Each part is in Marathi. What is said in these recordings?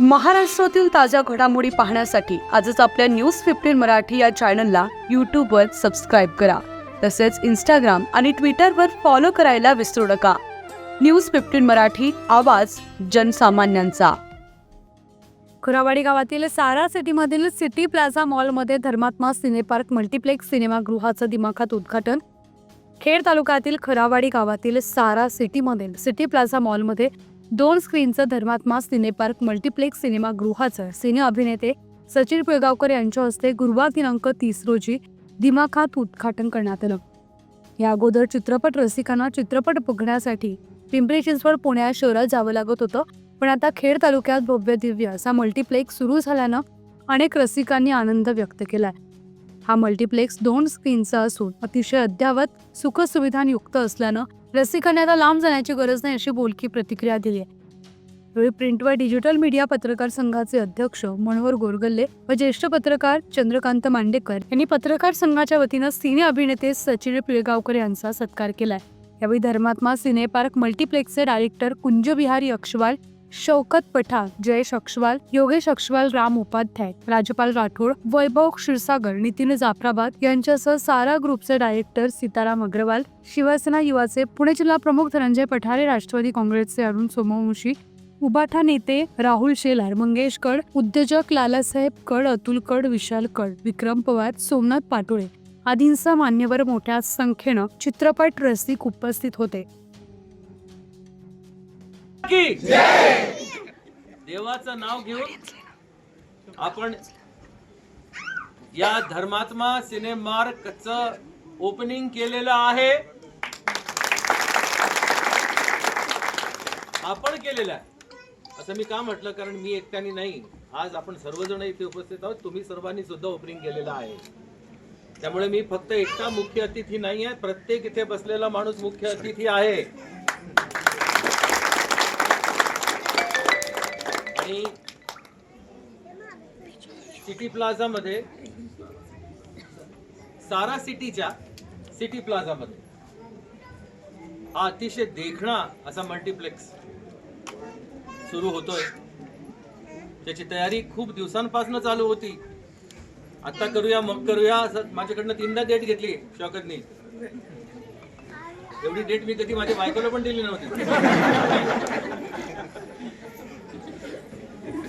महाराष्ट्रातील ताज्या घडामोडी पाहण्यासाठी आजच आपल्या न्यूज फिफ्टीन मराठी या चॅनलला यूट्यूबवर सबस्क्राईब करा. तसेच इंस्टाग्राम आणि ट्विटरवर फॉलो करायला विसरू नका. न्यूज फिफ्टीन मराठी आवाज जनसामान्यांचा. खुरावाडी गावातील सारा सिटीमधील सिटी प्लाझा मॉलमध्ये धर्मात्मा सिनेपार्क मल्टिप्लेक्स सिनेमागृहाचं दिमाखात उद्घाटन. खेड तालुक्यातील खरावाडी गावातील सारा सिटीमधील सिटी प्लाझा मॉलमध्ये दोन स्क्रीनचं धर्मात्मा सिनेपार्क मल्टिप्लेक्स सिनेमागृहाचं सिने अभिनेते सचिन पिळगावकर यांच्या हस्ते गुरुवार दिनांक तीस रोजी दिमाखात उद्घाटन करण्यात आलं. या अगोदर चित्रपट रसिकांना चित्रपट बघण्यासाठी पिंपरी चिंचवड पुण्या शहरात जावं लागत होतं पण आता खेड तालुक्यात भव्य दिव्य असा मल्टिप्लेक्स सुरू झाल्यानं अनेक रसिकांनी आनंद व्यक्त केला आहे हा मल्टिप्लेक्स दोन स्क्रीनचा असून अतिशय अद्ययावत सुखसुविधांयुक्त असल्यानं रसिकांनी आता लांब जाण्याची गरज नाही अशी बोलकी प्रतिक्रिया दिली आहे यावेळी प्रिंट व डिजिटल मीडिया पत्रकार संघाचे अध्यक्ष मनोहर गोरगल्ले व ज्येष्ठ पत्रकार चंद्रकांत मांडेकर यांनी पत्रकार संघाच्या वतीनं सिने अभिनेते सचिन पिळगावकर यांचा सत्कार केलाय. यावेळी धर्मात्मा सिने पार्क मल्टिप्लेक्सचे डायरेक्टर कुंजबिहारी अक्षवाल शौकत पठाण जयेश अक्षवाल योगेश अक्षवाल राम उपाध्याय राज्यपाल राठोड वैभव क्षीरसागर नितीन जाफराबाद यांच्यासह सारा ग्रुपचे डायरेक्टर सीताराम अग्रवाल शिवसेना युवाचे पुणे जिल्हा प्रमुख धनंजय पठारे राष्ट्रवादी काँग्रेसचे अरुण सोमवंशी उबाठा नेते राहुल शेलार मंगेश कड उद्योजक लालासाहेब कड अतुल कड विशाल कड विक्रम पवार सोमनाथ पाटोळे आदींसह मान्यवर मोठ्या संख्येनं चित्रपट रसिक उपस्थित होते. की? देवाचं नाव घेऊन आपण या धर्मात्मा सिनेमार्कच ओपनिंग केलेलं आहे. आपण केलेलं आहे. असं मी का म्हटलं? कारण मी एकट्याने नाही. आज आपण सर्वजण इथे उपस्थित आहोत. तुम्ही सर्वांनी सुद्धा ओपनिंग केलेलं आहे. त्यामुळे मी फक्त एकटा मुख्य अतिथी नाही आहे प्रत्येक इथे बसलेला माणूस मुख्य अतिथी आहे. आणि सिटी प्लाझामध्ये सारा सिटीच्या सिटी प्लाझामध्ये. हा अतिशय देखणा असा मल्टिप्लेक्स सुरू होतोय. त्याची तयारी खूप दिवसांपासून चालू होती. आता करूया मग करूया असं माझ्याकडनं तीनदा डेट घेतली शौकतनी. एवढी डेट मी कधी माझ्या बायकोला पण दिली नव्हती.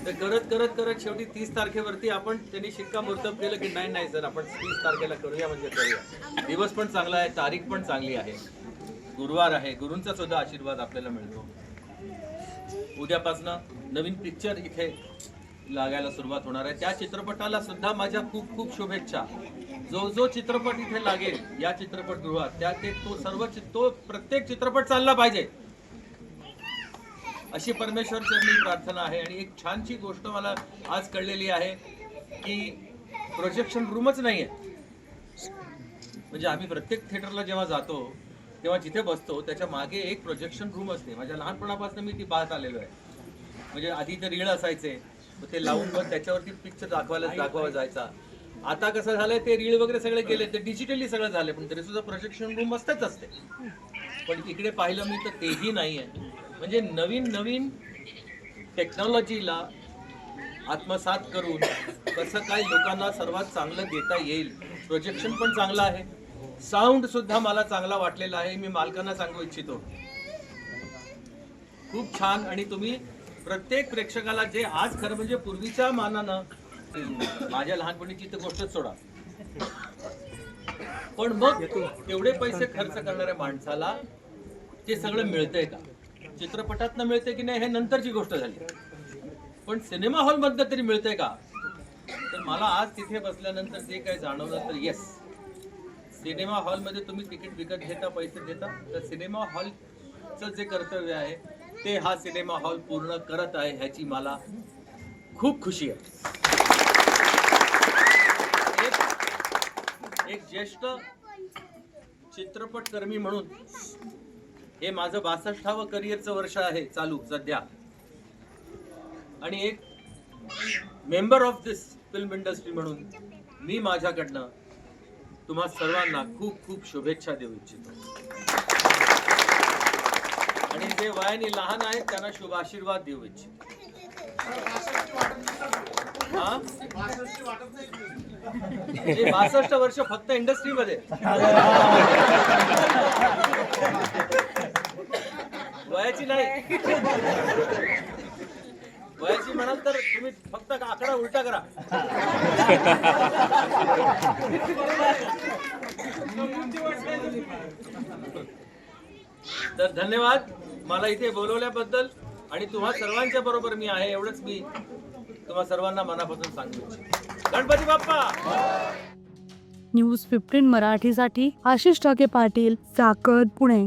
तर करत करत करत शेवटी तीस तारखेवरती आपण त्यांनी शिक्कामोर्तब केलं की नाही नाही सर आपण तीस तारखेला करूया म्हणजे करूया. दिवस पण चांगला आहे तारीख पण चांगली आहे. गुरुवार आहे गुरूंचा सुद्धा आशीर्वाद आपल्याला मिळतो. उद्यापासनं नवीन पिक्चर इथे लागायला सुरुवात होणार आहे. त्या चित्रपटाला सुद्धा माझ्या खूप खूप शुभेच्छा. जो जो चित्रपट इथे लागेल या चित्रपटगृहात त्या ते तो सर्व चि- तो प्रत्येक चित्रपट चालला पाहिजे. अशी परमेश्वर चरणी प्रार्थना आहे. आणि एक छानशी गोष्ट मला आज कळलेली आहे की प्रोजेक्शन रूमच नाही आहे म्हणजे आम्ही प्रत्येक थिएटरला जेव्हा जातो तेव्हा जिथे बसतो त्याच्यामागे एक प्रोजेक्शन रूम असते. माझ्या लहानपणापासून मी ती पाहत आलेलो आहे. म्हणजे आधी ते रीळ असायचे. ते लावून मग त्याच्यावरती पिक्चर दाखवायला दाखवायला जायचा. आता कसं झालंय ते रीळ वगैरे सगळे गेले ते डिजिटली सगळं झालं पण तरी सुद्धा प्रोजेक्शन रूम असतेच असते. पण इकडे पाहिलं मी तर तेही नाही आहे म्हणजे नवीन नवीन टेक्नॉलॉजीला आत्मसात करून कसं काय लोकांना सर्वात चांगलं देता येईल. प्रोजेक्शन पण चांगलं आहे. साऊंड सुद्धा मला चांगला वाटलेला आहे. मी मालकांना सांगू इच्छितो. खूप छान आणि तुम्ही प्रत्येक प्रेक्षकाला जे आज खरं म्हणजे पूर्वीच्या मानानं माझ्या लहानपणीची तर गोष्टच सोडा. पण मग तेवढे पैसे खर्च करणाऱ्या माणसाला ते सगळं मिळतंय का? चित्रपटातनं मिळते की नाही हे नंतरची गोष्ट झाली. पण सिनेमा हॉल मधनं तरी मिळते का? तर मला आज तिथे बसल्यानंतर जे काही जाणवलं तर येस सिनेमा हॉलमध्ये तुम्ही तिकीट विकत घेता पैसे देता तर सिनेमा हॉलचं जे कर्तव्य आहे ते हा सिनेमा हॉल पूर्ण करत आहे ह्याची मला खूप खुशी आहे. एक एक ज्येष्ठ चित्रपटकर्मी म्हणून हे माझं बासष्टावं करिअरचं वर्ष आहे चालू सध्या. आणि एक member of this film industry म्हणून मी माझ्याकडनं तुम्हा सर्वांना खूप खूप शुभेच्छा देऊ इच्छितो. आणि जे वयाने लहान आहेत त्यांना शुभ आशीर्वाद देऊ इच्छितो. बासष्ट वर्ष फक्त इंडस्ट्रीमध्ये वयाची नाही. वयाची म्हणाल तर तुम्ही फक्त आकडा उलटा करा. तर धन्यवाद. मला इथे बोलवल्याबद्दल आणि तुम्हा सर्वांच्या बरोबर मी आहे एवढंच मी तुम्हा सर्वांना मनापासून सांगतो गणपती बाप्पा! न्यूज फिफ्टीन मराठीसाठी आशिष टाके पाटील चाकत पुणे.